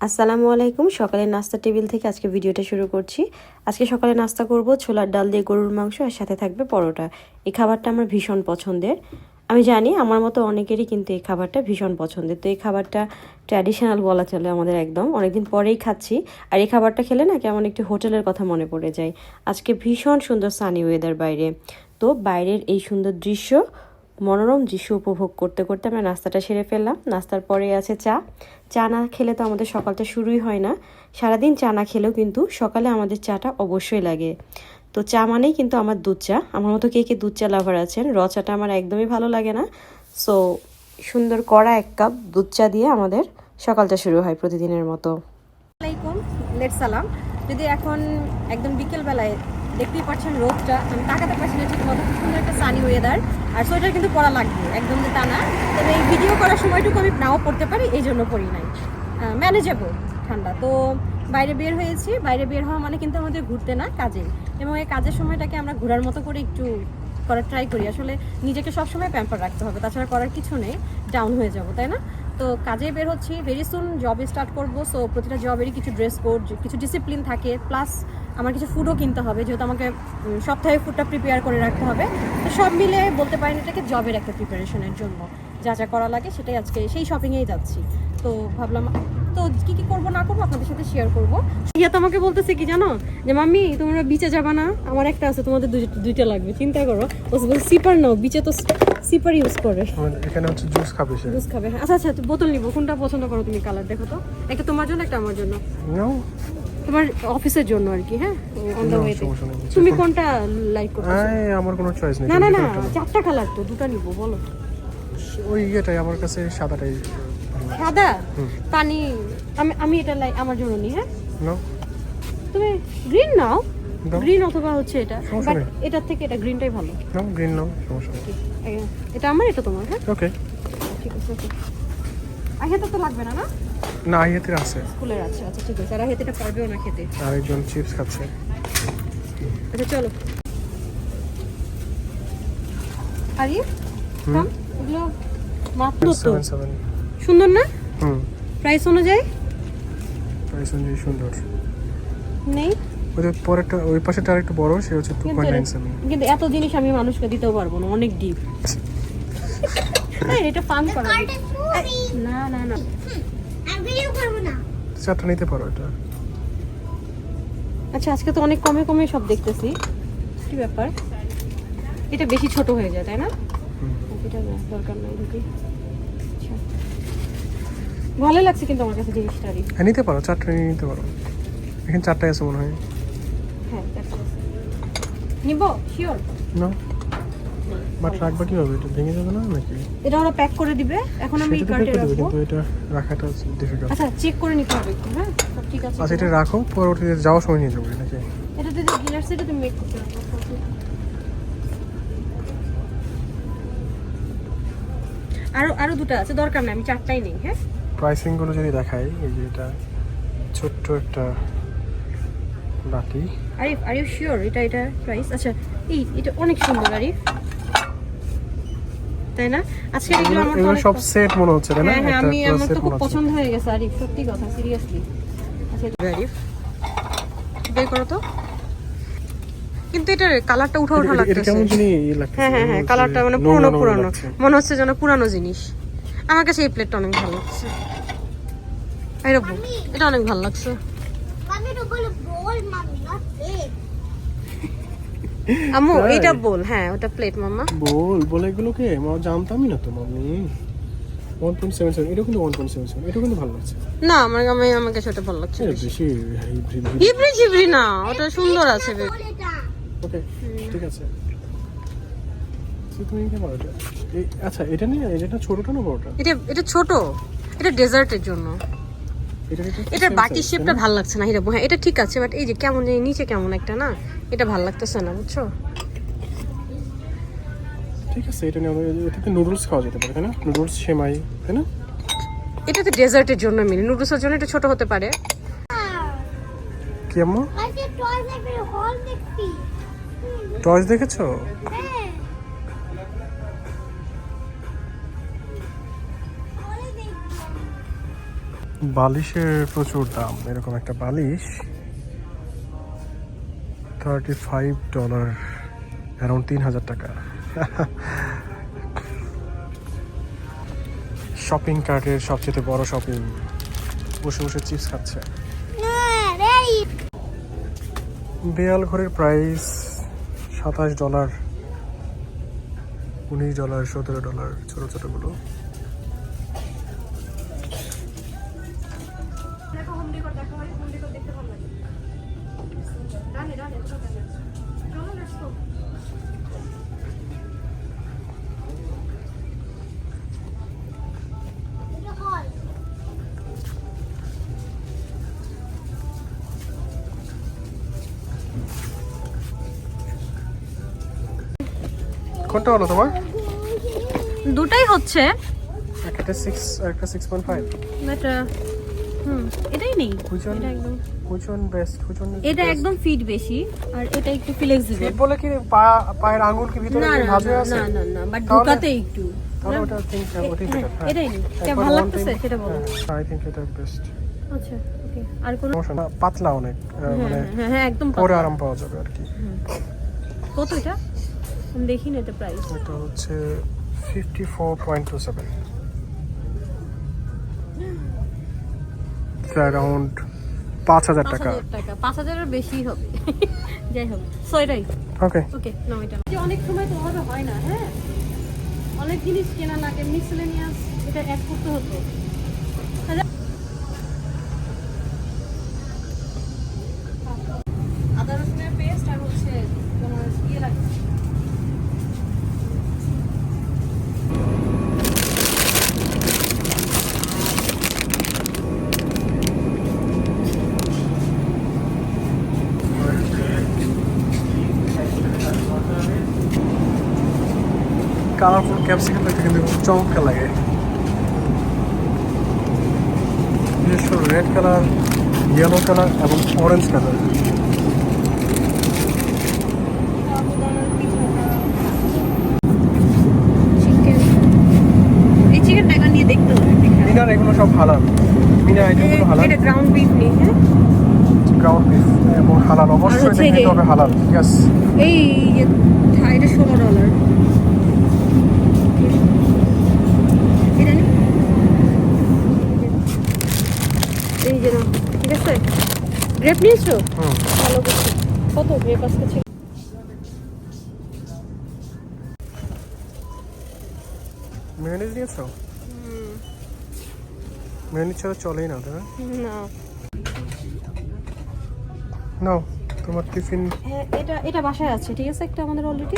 আসসালামু আলাইকুম। সকালের নাস্তা টেবিল থেকে আজকে ভিডিওটা শুরু করছি। আজকে সকালে নাস্তা করব ছোলার ডাল দিয়ে গরুর মাংস আর সাথে থাকবে পরোটা। এই খাবারটা আমার ভীষণ পছন্দের। আমি জানি আমার মতো অনেকেরই কিন্তু এই খাবারটা ভীষণ পছন্দের। তো এই খাবারটা ট্র্যাডিশনাল বলা চলে আমাদের একদম। অনেকদিন পরেই খাচ্ছি। আর এই খাবারটা খেলে না কেমন একটি হোটেলের কথা মনে পড়ে যায়। আজকে ভীষণ সুন্দর সানি ওয়েদার বাইরে। তো বাইরের এই সুন্দর দৃশ্য মনোরম দৃশ্য উপভোগ করতে করতে আমরা নাস্তাটা সেরে ফেললাম। নাস্তার পরে আছে চা। চা না খেলে তো আমাদের সকালটা শুরুই হয় না। সারাদিন চা না খেলেও কিন্তু সকালে আমাদের চাটা অবশ্যই লাগে। তো চা মানেই কিন্তু আমার দুধ চা। আমার মতো কে কে দুধ চা লাভার আছেন, র চাটা আমার একদমই ভালো লাগে না। সো সুন্দর কড়া এক কাপ দুধ চা দিয়ে আমাদের সকালটা শুরু হয় প্রতিদিনের মতো। সালাম। যদি এখন একদম বিকেল বেলায় দেখতেই পাচ্ছেন রোদটা। আমি তাকাতে পারছি না ঠিক মতো সুন্দর একটা সানি ওয়েদার আর সোয়েটার কিন্তু পরা লাগবে, একদম তা না। তবে এই ভিডিও করার সময়টুকু আমি নাও পড়তে পারি, এই জন্য পড়ি নাই। ম্যানেজেবল ঠান্ডা। তো বাইরে বের হয়েছি। বাইরে বের হওয়া মানে কিন্তু আমাদের ঘুরতে না, কাজে। এবং এই কাজের সময়টাকে আমরা ঘোরার মতো করে একটু করার ট্রাই করি। আসলে নিজেকে সবসময় প্যাম্পার রাখতে হবে, তাছাড়া করার কিছু নেই ডাউন হয়ে যাব, তাই না? তো কাজে বের হচ্ছি। ভেরি সুন জবে স্টার্ট করব সো প্রতিটা জবেরই কিছু ড্রেস কোড কিছু ডিসিপ্লিন থাকে প্লাস আমার কিছু ফুডও কিনতে হবে যেহেতু আমাকে সপ্তাহে ফুডটা প্রিপেয়ার করে রাখতে হবে। তো সব মিলে বলতে পারেন এটাকে জবের একটা প্রিপারেশনের জন্য। যা যা করা লাগে সেটাই আজকে সেই শপিংয়েই যাচ্ছি। তো ভাবলাম তো কি কি করব না করব আপনাদের সাথে শেয়ার করব। ইয়া তো আমাকে বলতেছে কি জানো? যে মাম্মি তোমরা বিচে যাবা না? আমার একটা আছে তোমাদের দুই- দুইটা লাগবে চিন্তা করো। ও সিপার নাও বিচে তো সিপার ইউজ করে। এখানে হচ্ছে জুস খাবে সে। জুস খাবে হ্যাঁ। আচ্ছা আচ্ছা বোতল নিবো। কোনটা পছন্দ করো তুমি কালার দেখো তো। একটা তোমার জন্য একটা আমার জন্য। নাও। তোমার অফিসের জন্য আর কি হ্যাঁ? অন দ্য ওয়েতে তুমি কোনটা লাইক করছ আমার কোনো চয়েস নেই না না না চারটা কালার তো দুটো নিবো বলো। ওই ইয়েটাই আমার কাছে সাদাটাই সাদা? পানি আমি আমি এটা লাই আমার জন্য নিই হ্যাঁ? নাও তুমি গ্রিন নাও। গ্রিন অথবা হচ্ছে এটা বাট এটার থেকে এটা গ্রিনটাই ভালো। নাও গ্রিন নাও সমস্যা এটা আমার এটা তোমার হ্যাঁ? ওকে ঠিক আছে ওকে আহিয়াতে তো লাগবে না না? না আইয়াতের আছে। স্কুলের আছে আচ্ছা ঠিক আছে। আর আহিয়াতে পারবেও না খেতে। আরেকজন চিপস খাচ্ছে। আচ্ছা চলো। আরে থাম এগুলো মাত্র তো। সুন্দর না? হুম। প্রাইস অনুযায়ী? প্রাইস অনুযায়ী সুন্দর। নেই? ওদের পরেরটা ওই পাশেটা আরেকটু বড় সে হচ্ছে কিন্তু এত জিনিস আমি মানুষকে দিতেও পারব না অনেক ডিপ এটা ফান করা। না না না আমি ভিডিও করব না চারটা নিতে পারো এটা। আচ্ছা আজকে তো অনেক কমে কমে সব দেখতেছি। কি ব্যাপার? এটা বেশি ছোট হয়ে যায় তাই না। এটা দরকার নাই দেখি আচ্ছা। ভালো লাগছে কিন্তু আমার কাছে জিনিসটারই হ্যাঁ নিতে পারো চারটা নিয়ে নিতে পারো। এখানে চারটাই আছে মনে হয়। হ্যাঁ। নিব? Sure now. বাট রাখবা কীভাবে? এটা ভেঙে যাবে না নাকি? এটা ওরা প্যাক করে দিবে। এখন আমি কার্টে রাখব। কিন্তু এটা রাখাটা ডিফিকাল্ট আচ্ছা চেক করে নিতে হবে একটু হ্যাঁ? সব ঠিক আছে আচ্ছা এটা রাখো পরবর্তীতে যাওয়ার সময় নিয়ে যাব নাকি? এটা যদি ডিনার সেটে তুমি মেক করতে আরও আরও দুটো আছে দরকার নেই আমি চারটাই নেই হ্যাঁ? প্রাইসিংগুলো যদি দেখাই এই যে এটা ছোট্ট একটা বাটি। আরিফ আর ইউ শিওর এটা এটা প্রাইস আচ্ছা এই এটা অনেক সুন্দর আরিফ তাই না? আজকে এগুলো আমার তো এগুলো সব সেট মনে হচ্ছে তাই না? হ্যাঁ হ্যাঁ আমি আমার তো খুব পছন্দ হয়ে গেছে আরিফ সত্যি কথা সিরিয়াসলি আচ্ছা আরিফ বের করো তো। কিন্তু এটার কালারটা উঠা উঠা লাগতেছে। কেমন জানি হ্যাঁ হ্যাঁ হ্যাঁ কালারটা মানে পুরনো পুরনো। মনে হচ্ছে যেন পুরানো জিনিস। আমার কাছে এই প্লেটটা অনেক ভালো লাগছে। এটা অনেক ভালো লাগছে মামি তো বলে বল মামি নট কেক আম্মু এটা বল হ্যাঁ ওটা প্লেট মাম্মা। বল বলে এগুলোকে মা জানতামই না তো মামি ওয়ান পয়েন্ট সেভেন সেভেন এটা কিন্তু ওয়ান পয়েন্ট সেভেন সেভেন এটা কিন্তু ভালো লাগছে। না আমার আমি আমার কাছে ওটা ভালো লাগছে বেশি। হাইব্রিড হিবড়ি না ওটা সুন্দর আছে। ওকে ঠিক আছে। তুমি এটা এই- আচ্ছা এটা নিয়ে এটা ছোটটা না বড়টা? এটা এটা ছোট এটা ডেজার্টের জন্য। এটা এটার বাটির শেপটা ভালো লাগছে না হিরাবো। হ্যাঁ এটা ঠিক আছে বাট এই যে কেমন এই নিচে কেমন একটা না? এটা ভালো লাগতেছে না বুঝছ? ঠিক আছে এটা নিয়ে এটাতে নুডলস খাওয়া যেতে পারে তাই না? নুডলস সেমাই তাই না? এটা তো ডেজার্টের জন্য মিনি নুডলসের জন্য এটা ছোট হতে পারে। কি আম্মা? আজকে টয় দেখবি হল দেখবি টয়স দেখেছ? বালিশের প্রচুর দাম। এরকম একটা বালিশ থার্টি ফাইভ ডলার অ্যারাউন্ড তিন হাজার টাকা। শপিং কার্টের সবচেয়ে বড় শপিং বসে বসে চিপস খাচ্ছে. দেয়াল ঘরের প্রাইস সাতাশ ডলার উনিশ ডলার সতেরো ডলার ছোট ছোটগুলো কোনটা হলো তোমার? দুটাই হচ্ছে। একটা সিক্স একটা six point five but hmm এটাই নেই। এটা একদম ওয়ান বেস্ট ওয়ান এটা একদম ফিট বেশি আর এটা একটু ফ্লেক্সিবল ফিট বলে কি পা পায়ের আঙ্গুল কি ভিতরে ভাঁজে আছে? না না না বাট ঢুকাতে একটু। তাহলে ওটা ওটাই হ্যাঁ, বেটার এটাই নিই। এটা ভালো লাগতেছে সেটা বলো। হ্যাঁ, I এটা বেস্ট আচ্ছা ওকে আর কোনো পাতলা অনেক হ্যাঁ মানে হ্যাঁ হ্যাঁ একদম পরে আরাম পাওয়া যাবে আর কি। কত এটা? আমি দেখি না এটা প্রাইস এটা হচ্ছে fifty four point two seven around পাঁচ হাজার টাকা। পাঁচ হাজারের বেশি হবে। যাই হোক সো এটাই ওকে ওকে নাও এটা। যে অনেক সময় তো ওভাবে হয় না হ্যাঁ? অনেক জিনিস কেনা লাগে মিসলেনিয়াস এটা অ্যাড করতে হতো আদা রসুনের পেস্ট আর হচ্ছে তোমার ইয়ে লাগে কালারফুল ক্যাপসিকাম দেখতে কিন্তু খুব চমৎকার লাগে। বিশেষ করে রেড কালার ইয়েলো কালার এবং অরেঞ্জ কালার চিকেন এই চিকেন টাকা নিয়ে দেখতে হবে মিনার এগুলো সব হালাল। মিনার আইটেমগুলো হালাল। এটা গ্রাউন্ড বিফ নেই হ্যাঁ? গ্রাউন্ড বিফ এবং হালাল। অবশ্যই হচ্ছে হবে হালাল। ইয়াস এই যে থা- এটা ষোলো ডলার এটা নি? এই যে ঠিক আছে? গ্রেপ নিয়েছো? ভালো করছ কত গ্রেপ আজকে ছিল? মেয়নিজ নিয়েছো? মেয়নিজ ছাড়া চলেই না তাই না? নাও তোমার টিফিন। হ্যাঁ এটা এটা বাসায় আছে ঠিক আছে? একটা আমাদের অলরেডি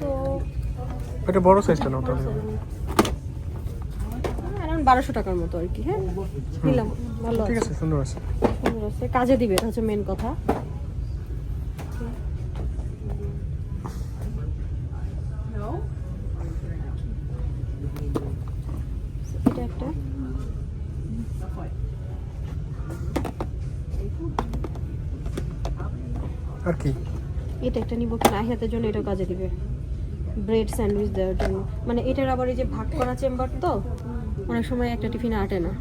তো এটা বড় সাইজটা নাও তাহলে। বারোশো টাকার মতো আর কি হ্যাঁ? নিলাম ভালো ঠিক আছে সুন্দর আছে। সুন্দর আছে। কাজে দিবে এটা হচ্ছে মেন কথা। এটা একটা। আর কি? এটা একটা নিব কিনা আহিয়াতের জন্য এটা কাজে দিবে। ব্রেড স্যান্ডউইচ দেওয়ার জন্য। মানে এটার আবার এই যে ভাগ করা চেম্বার তো অনেক সময় একটা টিফিন আটে না।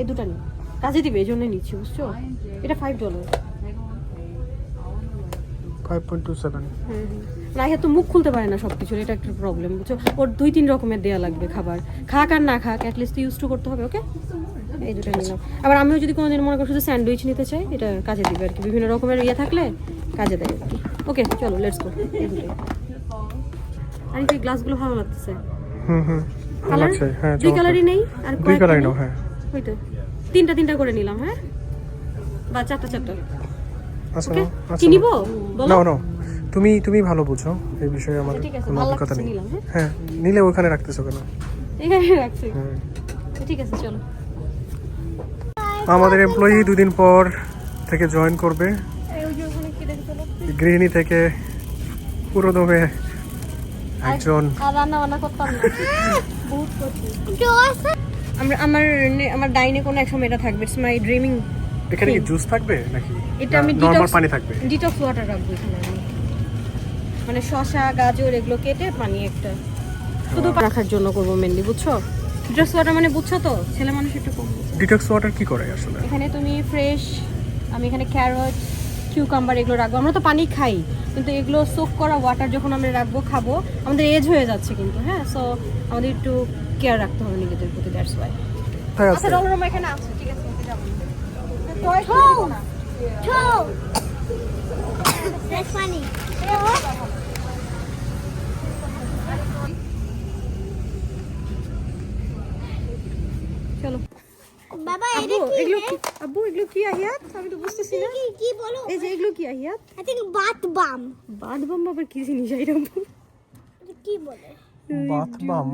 এই দুটা নিই। কাজে দিবে এই জন্য নিচ্ছি বুঝছ? এটা ফাইভ ডলার হ্যাঁ তো মুখ খুলতে পারে না সব কিছুর এটা একটা প্রবলেম বুঝছ? ওর দুই তিন রকমের দেয়া লাগবে খাবার। খাক আর না খাক অ্যাটলিস্ট ইউজ টু করতে হবে ওকে এই দুটো নিলাম। আবার আমিও যদি কোনোদিন মনে করি শুধু স্যান্ডউইচ নিতে চাই এটা কাজে দিবে আর কি। বিভিন্ন রকমের ইয়ে থাকলে কাজে দেয় আর কি। ওকে চলো লেটস গো এই দুটোই। আর এই গ্লাসগুলো ভালো লাগতেছে। হুম হুম। কালার হ্যাঁ দুই কালারই নেই আর দুই কালারই নাও হ্যাঁ। ওই তো তিনটা তিনটা করে নিলাম হ্যাঁ? বা চারটা চারটা। আচ্ছা নাও, আচ্ছা বলো। নাও তুমি তুমি ভালো বুঝো এই বিষয়ে আমাদের ঠিক আছে, কোনো অভিজ্ঞতা নেই। হ্যাঁ? হ্যাঁ নিলে ওখানে রাখতেছো কেন? এখানে রাখছি। ঠিক আছে চলো। আমাদের এমপ্লয়ি দুদিন পর থেকে জয়েন করবে। গৃহিণী থেকে পুরোদমে একজন। আর রান্না বান্না করতাম না। বহুত করছি আমরা আমার নে- আমার ডাইনে কোনো এক সময় এটা থাকবে ইটস মাই ড্রিমিং এখানে কি জুস থাকবে নাকি? এটা আমি নর্মাল পানি থাকবে। ডিটক্স ওয়াটার রাখব এখানে মানে শসা গাজর এগুলো কেটে পানি একটা। শুধু রাখার জন্য করব মেনলি বুঝছ? ডিটক্স ওয়াটার মানে বুঝছ তো? ছেলে মানুষ একটু কম। ডিটক্স ওয়াটার কি করে আসলে? এখানে তুমি ফ্রেশ আমি এখানে ক্যারট কিউকাম্বার এগুলো রাখব। আমরা তো পানি খাই কিন্তু এগুলো সোক করা ওয়াটার যখন আমরা রাখব খাব আমাদের এজ হয়ে যাচ্ছে কিন্তু হ্যাঁ? সো আমাদের একটু কেয়ার রাখতে হবে নিজেদের প্রতি দ্যাটস ওয়াই আচ্ছা রমরমা এখানে আছে ঠিক আছে যাব. That's funny. বাবা এটা কি এগুলো? কি? আব্বু এগুলো কি আহিয়াত? আমি তো বুঝতেছি না। কি কি বলো? এই যে এগুলো কি আহিয়াত? I think bath bomb বাদ বাম্বা আবার কি জিনিস? এটা আব্বু কি বলে? বাথ বাম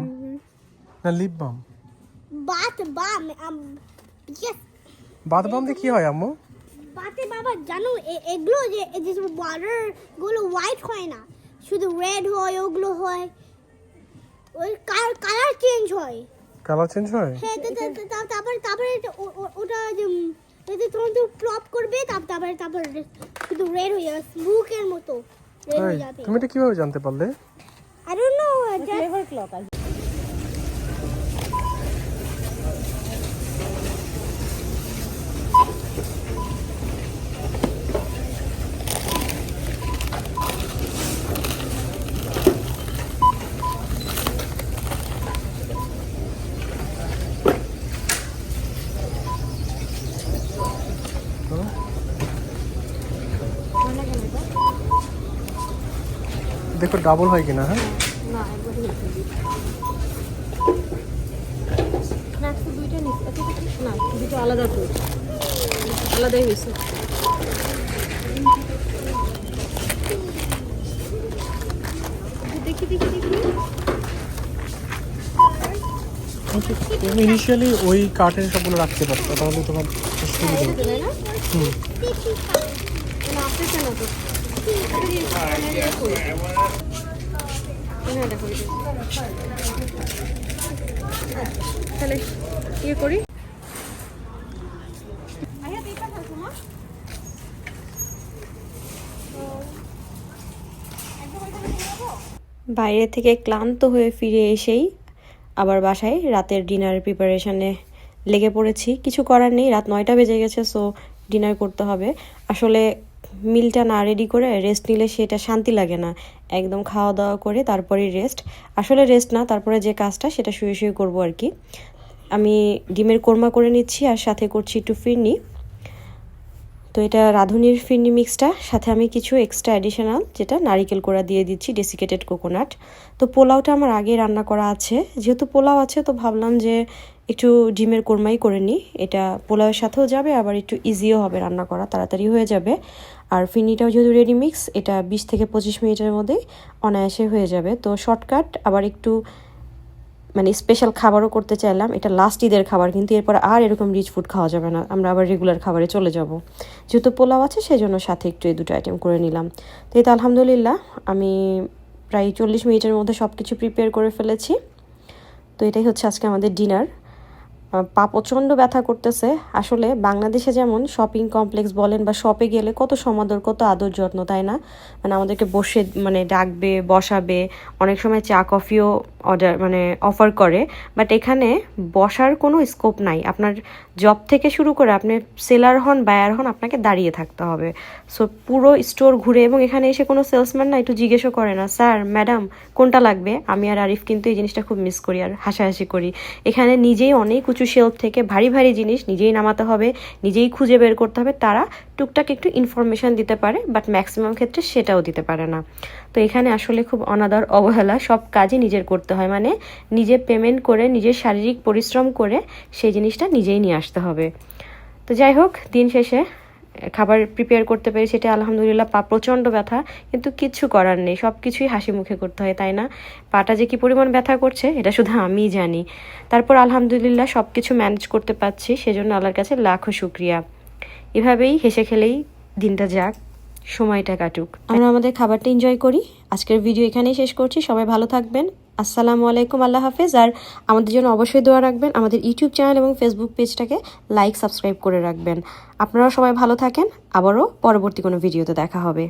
না lip balm bath bomb um bath বাম দিয়ে কি হয় আম্মু? বাতে বাবা জানো এ- এগুলো যে এই যে ওয়াটারগুলো হোয়াইট হয় না শুধু রেড হয় ওগুলো হয়। ওই কালার চেঞ্জ হয়। কালার চেঞ্জ হয়? হ্যাঁ তারপরে তারপরে ওটা এতে তখন তো ক্লপ করবে তারপর তারপরে তারপরে শুধু রেড হয়ে যাবে স্মোকের মতো হয়ে তুমি এটা কীভাবে জানতে পারলে? I don't know flavour clock দেখো ডাবল হয় কিনা হ্যাঁ? আচ্ছা আলাদা আলাদাই হয়েছে। দেখি তুমি ইনিশিয়ালি ওই কার্টেন সবগুলো রাখতে পারতো তাহলে তোমার সুবিধা হতো। না? হুম। তাহলে ইয়ে করি বাইরে থেকে ক্লান্ত হয়ে ফিরে এসেই আবার বাসায় রাতের ডিনার প্রিপারেশনে লেগে পড়েছি। কিছু করার নেই, রাত নয়টা বেজে গেছে সো ডিনার করতে হবে। আসলে মিলটা না রেডি করে রেস্ট নিলে সেটা শান্তি লাগে না। একদম খাওয়া দাওয়া করে তারপরে রেস্ট আসলে রেস্ট না, তারপরে যে কাজটা সেটা শুয়ে শুয়ে করব আর কি। আমি ডিমের কোরমা করে নিচ্ছি আর সাথে করছি একটু ফিরনি। তো এটা রাঁধুনির ফিরনি মিক্সটা, সাথে আমি কিছু এক্সট্রা অ্যাডিশনাল যেটা নারিকেল কোড়া দিয়ে দিচ্ছি ডেসিকেটেড কোকোনাট তো পোলাওটা আমার আগে রান্না করা আছে। যেহেতু পোলাও আছে, তো ভাবলাম যে একটু ডিমের কোরমাই করে নিই। এটা পোলাওয়ের সাথেও যাবে, আবার একটু ইজিও হবে রান্না করা, তাড়াতাড়ি হয়ে যাবে। আর ফিনিটাও যেহেতু রেডি মিক্স এটা বিশ থেকে পঁচিশ মিনিটের মধ্যে অনায়াসে হয়ে যাবে। তো শর্টকাট আবার একটু মানে স্পেশাল খাবারও করতে চাইলাম। এটা লাস্ট ঈদের খাবার, কিন্তু এরপর আর এরকম রিচ ফুড খাওয়া যাবে না। আমরা আবার রেগুলার খাবারে চলে যাব। যেহেতু পোলাও আছে সেই জন্য সাথে একটু এই দুটো আইটেম করে নিলাম। তো এই তো আলহামদুলিল্লাহ, আমি প্রায় চল্লিশ মিনিটের মধ্যে সব কিছু প্রিপেয়ার করে ফেলেছি। তো এটাই হচ্ছে আজকে আমাদের ডিনার পা প্রচণ্ড ব্যথা করতেছে। আসলে বাংলাদেশে যেমন শপিং কমপ্লেক্স বলেন বা শপে গেলে কত সমাদর, কত আদর যত্ন, তাই না? মানে আমাদেরকে বসে মানে ডাকবে, বসাবে, অনেক সময় চা কফিও অর্ডার মানে অফার করে। বাট এখানে বসার কোনো স্কোপ নাই। আপনার জব থেকে শুরু করে আপনি সেলার হন বায়ার হন, আপনাকে দাঁড়িয়ে থাকতে হবে। সো পুরো স্টোর ঘুরে এবং এখানে এসে কোনো সেলসম্যান না একটু জিজ্ঞেসও করে না স্যার ম্যাডাম কোনটা লাগবে? আমি আর আরিফ কিন্তু এই জিনিসটা খুব মিস করি আর হাসাহাসি করি। এখানে নিজেই অনেক উঁচু শেলফ থেকে ভারী ভারী জিনিস নিজেই নামাতে হবে, নিজেই খুঁজে বের করতে হবে, তারা টুকটাক একটু ইনফরমেশান দিতে পারে বাট ম্যাক্সিমাম ক্ষেত্রে সেটাও দিতে পারে না। তো এখানে আসলে খুব অনাদর, অবহেলা, সব কাজই নিজের করতে হয় মানে নিজে পেমেন্ট করে, নিজের শারীরিক পরিশ্রম করে সেই জিনিসটা নিজেই নিয়ে আসতে হবে। তো যাই হোক, দিন শেষে খাবার প্রিপেয়ার করতে পেরে সেটা আলহামদুলিল্লাহ পা প্রচণ্ড ব্যথা, কিন্তু কিচ্ছু করার নেই সব কিছুই হাসি মুখে করতে হয়, তাই না? পাটা যে কি পরিমাণ ব্যথা করছে, এটা শুধু আমিই জানি। তারপর আলহামদুলিল্লাহ সব কিছু ম্যানেজ করতে পারছি, সেজন্য আল্লাহর কাছে লাখো শুক্রিয়া। এভাবেই হেসে খেলেই দিনটা যাক, সময়টা কাটুক। আমরা আমাদের খাবারটা এনজয় করি। আজকের ভিডিও এখানেই শেষ করছি। সবাই ভালো থাকবেন। আসসালামু আলাইকুম, আল্লাহ হাফেজ। আর আমাদের জন্য অবশ্যই দোয়া রাখবেন। আমাদের ইউটিউব চ্যানেল এবং ফেসবুক পেজটাকে লাইক, সাবস্ক্রাইব করে রাখবেন। আপনারাও সবাই ভালো থাকেন। আবারও পরবর্তী কোনো ভিডিওতে দেখা হবে।